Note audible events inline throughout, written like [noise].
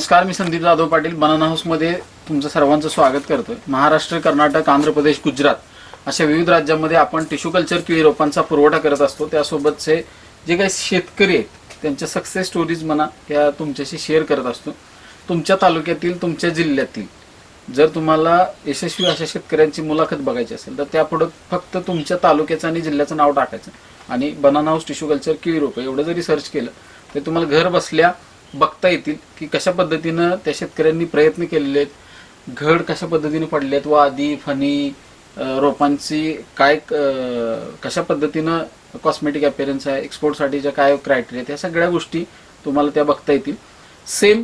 नमस्कार मी संदीप जाधव पाटील बनाना हाऊसमध्ये तुमचं सर्वांचं स्वागत करतोय. महाराष्ट्र कर्नाटक आंध्र प्रदेश गुजरात अशा विविध राज्यांमध्ये आपण टिश्यू कल्चर केळी रोपांचा पुरवठा करत असतो. त्यासोबतचे जे काही शेतकरी आहेत त्यांच्या सक्सेस स्टोरीज म्हणा या तुमच्याशी शेअर करत असतो. तुमच्या तालुक्यातील तुमच्या जिल्ह्यातील जर तुम्हाला यशस्वी अशा शेतकऱ्यांची मुलाखत बघायची असेल तर त्यापुढं फक्त तुमच्या तालुक्याचं आणि जिल्ह्याचं नाव टाकायचं. आणि बनाना हाऊस टिश्यू कल्चर केळी रोपं एवढं जरी सर्च केलं तर तुम्हाला घर बसल्या बघता येतील की कशा पद्धतीनं त्या शेतकऱ्यांनी प्रयत्न केलेले आहेत. घड कशा पद्धतीने पडले आहेत आधी फणी रोपांची काय कशा पद्धतीनं कॉस्मेटिक अपिअरन्स आहे एक्सपोर्टसाठीच्या काय क्रायटेरिया ह्या सगळ्या गोष्टी तुम्हाला त्या बघता येतील. सेम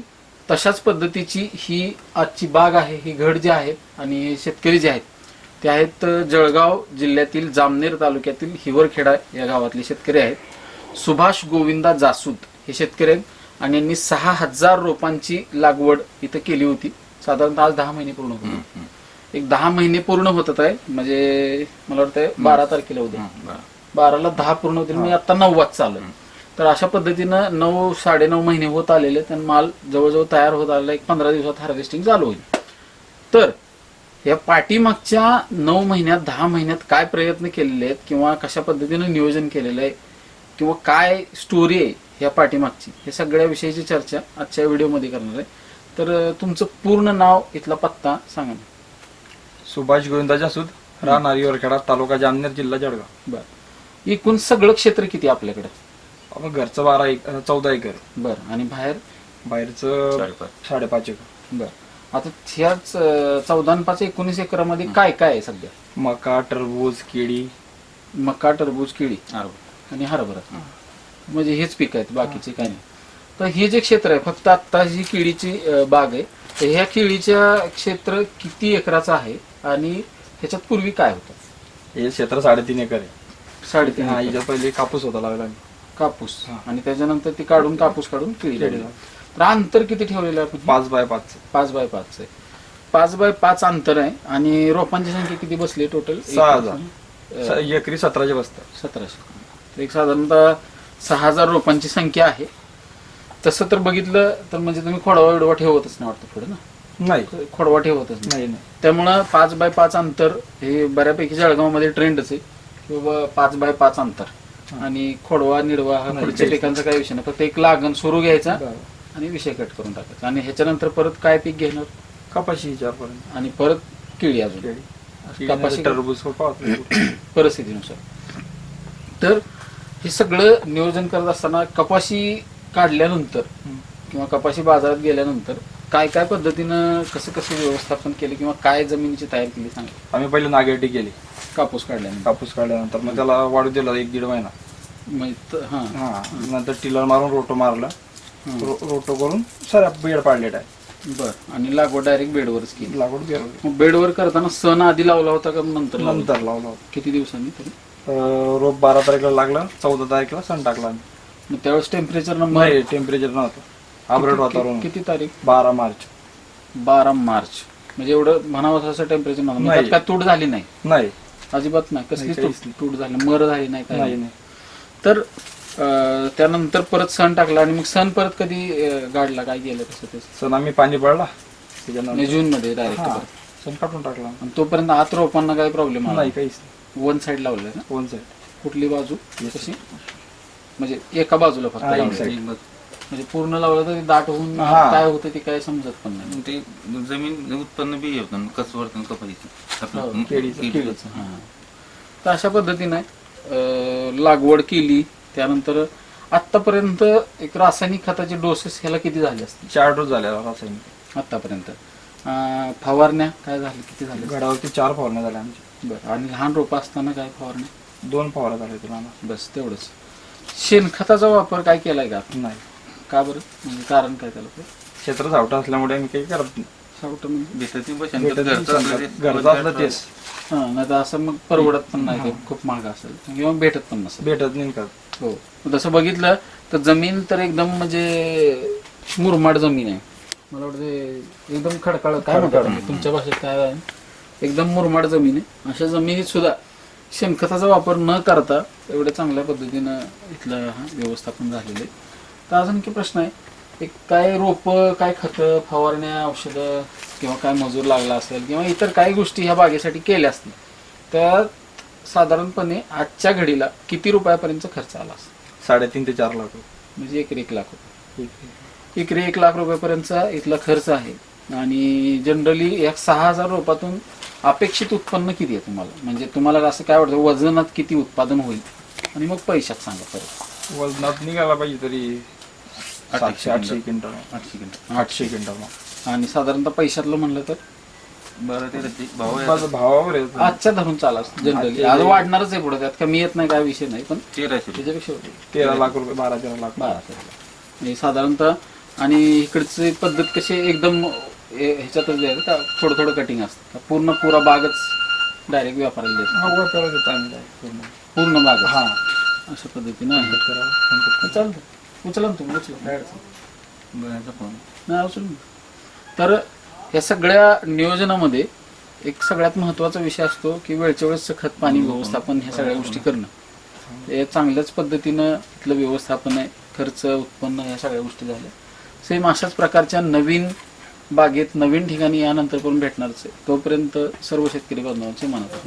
तशाच पद्धतीची ही आजची बाग आहे ही घड जी आहे आणि हे शेतकरी जे आहेत ते आहेत जळगाव जिल्ह्यातील जामनेर तालुक्यातील हिवरखेडा या गावातले शेतकरी आहेत. सुभाष गोविंदा जासूद हे शेतकरी आहेत. आणि यांनी सहा हजार रोपांची लागवड इथं केली होती. साधारणतः आज दहा महिने पूर्ण होते एक दहा महिने पूर्ण होतात आहे. म्हणजे मला वाटतं बारा तारखेला उद्या. बाराला दहा पूर्ण होतील म्हणजे आता नव्वद चालू. तर अशा पद्धतीनं नऊ साडेनऊ महिने होत आलेले आणि माल जवळजवळ तयार होत आलेला एक पंधरा दिवसात हार्वेस्टिंग चालू होईल. तर या पाठीमागच्या नऊ महिन्यात दहा महिन्यात काय प्रयत्न केलेले आहेत किंवा कशा पद्धतीनं नियोजन केलेलं आहे किंवा काय स्टोरी आहे या पाठीमागची हे सगळ्या विषयीची चर्चा आजच्या व्हिडिओमध्ये करणार आहे. तर तुमचं पूर्ण नाव इथला पत्ता सांगा ना. सुभाष गोविंदा जासूद राहणार योरखेडा तालुका जामनेर जिल्हा जळगाव. बरं. एकूण सगळं क्षेत्र किती आहे आपल्याकडे? आपण घरचं बारा एक चौदा एकर. बरं. आणि बाहेर? बाहेरचं साडेपाच. एकर. बरं. आता ह्याच चौदा आणि पाच एकोणीस एकरामध्ये काय काय आहे सध्या? मका टरबूज केळी. मका टरबूज केळी. आणि हरभरा. म्हणजे हेच पीक आहेत बाकीचे काय नाही. तर हे जे क्षेत्र आहे फक्त आता ही केळीची बाग आहे. तर ह्या केळीच्या क्षेत्र किती एकराचं आहे आणि ह्याच्यात पूर्वी काय होतं? हे क्षेत्र साडेतीन एकर आहे. साडेतीन हा एकर. याच्यात पहिले कापूस होता लागला कापूस. हा. आणि त्याच्यानंतर ती काढून कापूस काढून केळी केळी लावली. तर अंतर किती ठेवलेलं आहे आपण? पाच बाय पाच. पाच बाय पाच आहे. पाच बाय पाच अंतर आहे आणि रोपांची संख्या किती बसली टोटल सहा हजार. स- एकरी सतराशे बसतात. सतराशे. तर एक साधारणतः सहा हजार रोपांची संख्या आहे. तसं तर बघितलं तर म्हणजे तुम्ही खोडवा विडवा ठेवतच नाही वाटतं पुढे ना? नाही. खोडवा ठेवतच नाही. नाही नाही. त्यामुळं पाच बाय पाच अंतर हे बऱ्यापैकी जळगावमध्ये ट्रेंडच आहे. किंवा पाच बाय पाच अंतर. आणि खोडवा निडवा हा नाही, पुढच्या पिकांचा काही विषय नाही. फक्त एक लागण सुरू घ्यायचा बरं. आणि विषय कट करून टाकायचा. आणि ह्याच्यानंतर परत काय पीक घेणार? कपाशी विचारपर्यंत. आणि परत केळी अजून. केळी. कपाशी टरबूज हो, पाहतो. [coughs] परिस्थितीनुसार. तर हे सगळं नियोजन करत असताना कपाशी काढल्यानंतर. किंवा कपाशी बाजारात गेल्यानंतर काय काय पद्धतीनं कसं कसं व्यवस्थापन केलं किंवा काय जमिनीची तयार केली सांगा. आम्ही पहिले नागेटी केली. कापूस काढल्यानंतर. कापूस काढल्यानंतर मग त्याला वाढू दिला एक दीड महिना. त- हां. हा नंतर टिलर मारून रोटो मारला. रो- रोटो करून सर बेड पाडलेला आहे. बरं आणि लागवड डायरेक्ट बेडवरच केली. लागवड बेड मग बेडवर करताना सण आधी लावला होता का नंतर लावला? नंतर लावला होता. किती दिवसांनी तरी? रोप बारा तारखेला लागला चौदा तारखेला सण टाकला आम्ही. मग त्यावेळेस टेम्परेचर नंबर नाही टेम्परेचर नव्हतं. आबरट वातावरण किती तारीख? बारा मार्च. बारा मार्च. म्हणजे एवढं म्हणावं असं टेम्परेचर नव्हतं. मग नाही. त्यात काय तूट झाली नाही? नाही. अजिबात नाही. कसली नाही, तूट काहीच तूट झाली मर झाली नाही काय नाही नाही. नाही. तर अं, त्यानंतर परत सण टाकला आणि मग सण परत कधी अं, गाडला? काय केलं कसं ते? सण आम्ही पाणी पडला. त्याच्यानंतर जून मध्ये डायरेक्ट हा, सण काढून टाकला. आणि तोपर्यंत आत रोपांना काय प्रॉब्लेम आला नाही काहीच वन साइड लावलं ना? One side. कुठली बाजू. कशी म्हणजे एका बाजूला फक्त. हा, एक side. म्हणजे पूर्ण लावलं तर दाट होऊन हा. काय होतं ते काय समजत पण नाही. ते जमीन उत्पन्न बी होतं कसवर कपाईचं. हो, आपलं केळीचं, केळीचं. केळीचं, हा. तर अशा पद्धतीने अं, लागवड केली. त्यानंतर आतापर्यंत एक रासायनिक खताचे डोसेस ह्याला किती झाले असतील? चार डोस झाले रासायनिक. आतापर्यंत अं, फवारण्या काय झाल्या? किती झाल्या? घडावरती चार फवारण्या झाल्या आमच्या. बरं आणि लहान रोपं असताना काय फवारण्या दोन फवारा झाले तुला बस तेवढंच. शेणखताचा वापर काय केलाय का? नाही. का बरं? म्हणजे कारण काय त्याला? ते क्षेत्र सावटा असल्यामुळे आम्ही काही करत नाही. सावटं म्हणजे? घरचं असलं ते- घरचं असलं तेच. हा नाही तर असं मग परवडत पण नाही ते खूप महाग असेल. किंवा भेटत पण नसेल. भेटत नाही का? हो. तसं बघितलं तर जमीन तर एकदम म्हणजे मुरमाड जमीन आहे. मला वाटतं एकदम खडकाळ काय म्हणतात? तुमच्या भाषेत काय आहे? एकदम मुरमाड जमीन आहे. अशा जमिनीत सुद्धा शेणखताचा वापर न करता एवढ्या चांगल्या पद्धतीनं इथलं हा व्यवस्थापन झालेलं आहे. तर अजून की प्रश्न आहे एक काय रोप काय खतं फवारण्या औषधं किंवा काय मजूर लागला असेल किंवा इतर काही गोष्टी ह्या बागेसाठी केल्या असतील तर साधारणपणे आजच्या घडीला किती रुपयापर्यंत खर्च आला असेल? साडेतीन ते चार लाख रुपये. म्हणजे एकरी एक लाख रुपये. एकरी एक लाख. रुपयापर्यंतचा इथला खर्च आहे. आणि जनरली एक सहा हजार रुपयातून अपेक्षित उत्पन्न किती आहे तुम्हाला? म्हणजे तुम्हाला असं काय वाटतं वजनात किती उत्पादन होईल? आणि मग पैशात सांगा परत. वजनात निघाला पाहिजे तरी सातशे आठशे क्विंटल. आठशे क्विंटल. आठशे क्विंटल. आणि साधारणतः पैशातलं म्हणलं तर? बरं ते रद्दी भाव आहे माझं भावावर आहे. आजच्या धरून चाला जनरली आज वाढणारच आहे पुढे त्यात कमी येत नाही काय विषय नाही पण तेराशे रुपये. त्याच्यापेक्षा होते. तेरा लाख रुपये बारा तेरा लाख. बारा तेरा. म्हणजे साधारणतः आणि इकडची पद्धत कशी एकदम हे- ह्याच्यातच द्यायचं का? थोडं थोडं कटिंग असतं. का पूर्ण पुरा बागच डायरेक्ट व्यापाराला देतो. हा व्यापाराला देतो आम्ही direct पूर्ण. पूर्ण बाग हा. अशा पद्धतीनं आहे. करा, contact करा. चालतं उचला ना तुम्ही उचला. काय अडचण नाही. फोन नाही. तर या सगळ्या नियोजनामध्ये एक सगळ्यात महत्त्वाचा विषय असतो की वेळच्या वेळेस खत पाणी व्यवस्थापन ह्या सगळ्या गोष्टी करणं. हे चांगल्याच पद्धतीनं इथलं व्यवस्थापन आहे खर्च उत्पन्न ह्या सगळ्या गोष्टी झाल्या. सेम अशाच प्रकारच्या नवीन बागेत नवीन ठिकाणी यानंतर पण भेटणारच आहे तोपर्यंत सर्व शेतकरी बांधवांचे मनात